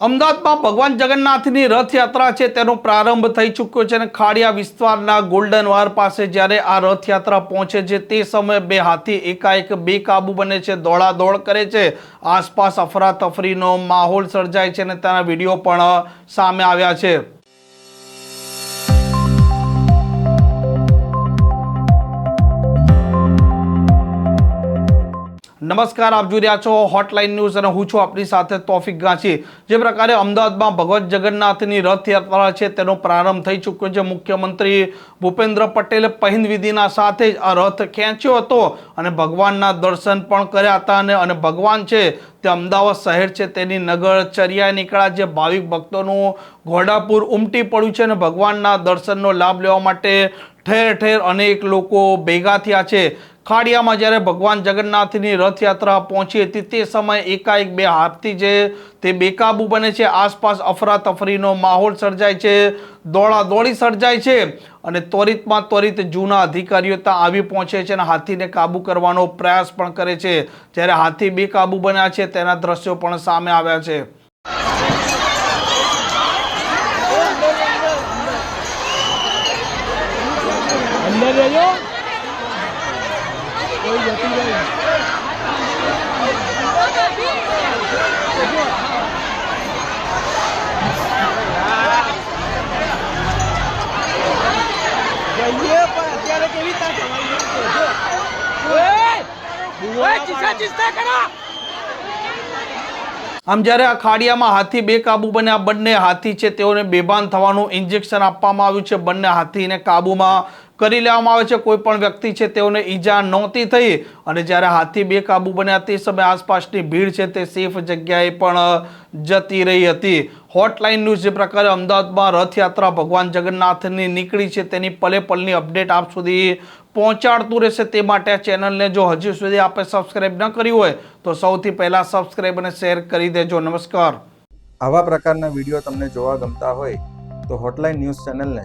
અમદાવાદમાં ભગવાન જગન્નાથની રથયાત્રા છે, તેનો પ્રારંભ થઈ ચૂક્યો છે અને ખાડિયા વિસ્તારના ગોલ્ડન વાર પાસે જ્યારે આ રથયાત્રા પહોંચે છે, તે સમયે બે હાથી એકાએક બેકાબુ બને છે, દોડાદોડ કરે છે. આસપાસ અફરાતફરીનો માહોલ સર્જાય છે અને તેના વીડિયો પણ સામે આવ્યા છે. નમસ્કાર, આપ જોઈ રહ્યા છો હોટલાઇન ન્યૂઝ અને હું છું આપની સાથે તોફિક ગાંચી જે પ્રકારે અમદાવાદમાં ભગવત જગન્નાથની રથયાત્રા છે, તેનો પ્રારંભ થઈ ચૂક્યો છે. મુખ્યમંત્રી ભૂપેન્દ્ર પટેલે પહેંદ વિધિના સાથે જ આ રથ ખેંચ્યો હતો અને ભગવાનના દર્શન પણ કર્યા હતા અને અને ભગવાન છે, તે અમદાવાદ શહેર છે, તેની નગરચર્યાએ નીકળ્યા જે ભાવિક ભક્તોનું ઘોડાપુર ઉમટી પડ્યું છે અને ભગવાનના દર્શનનો લાભ લેવા માટે ઠેર ઠેર અનેક લોકો ભેગા થયા છે. ખાડિયામાં જ્યારે ભગવાન જગન્નાથની રથયાત્રા પહોંચી હતી, તે સમયે એકાએક બે હાથી છે તે બેકાબુ બને છે, આસપાસ અફરાતફરીનો માહોલ સર્જાય છે, દોડાદોડી સર્જાય છે અને ત્વરિતમાં ત્વરિત જૂના અધિકારીઓ ત્યાં આવી પહોંચે છે અને હાથીને કાબુ કરવાનો પ્રયાસ પણ કરે છે. જ્યારે હાથી બેકાબુ બન્યા છે, તેના દ્રશ્યો પણ સામે આવ્યા છે. અંદર કોઈ જતી નહીં જઈએ પણ અત્યારે કેવી તાકાત આમ જ્યારે આ ખાડિયામાં હાથી બેકાબુ બન્યા બંને હાથી છે તેઓને બેભાન થવાનું ઇન્જેક્શન આપવામાં આવ્યું છે. બંને હાથીને કાબૂમાં કરી લેવામાં આવે છે. કોઈ પણ વ્યક્તિ છે તેઓને ઈજા નહોતી થઈ અને જ્યારે હાથી બેકાબુ બન્યા તે સમયે આસપાસની ભીડ છે તે સેફ જગ્યાએ પણ જતી રહી હતી. હોટલાઇન ન્યૂઝ જે પ્રકારે અમદાવાદમાં રથયાત્રા ભગવાન જગન્નાથની નીકળી છે તેની પલે પલની અપડેટ આપ સુધી પહોંચાડતું રહેશે તે માટે આ ચેનલને જો હજી સુધી આપે સબસ્ક્રાઈબ ન કરી હોય તો સૌથી પહેલાં સબસ્ક્રાઈબ અને શેર કરી દેજો. નમસ્કાર. આવા પ્રકારના વીડિયો તમને જોવા ગમતા હોય તો હોટલાઇન ન્યૂઝ ચેનલને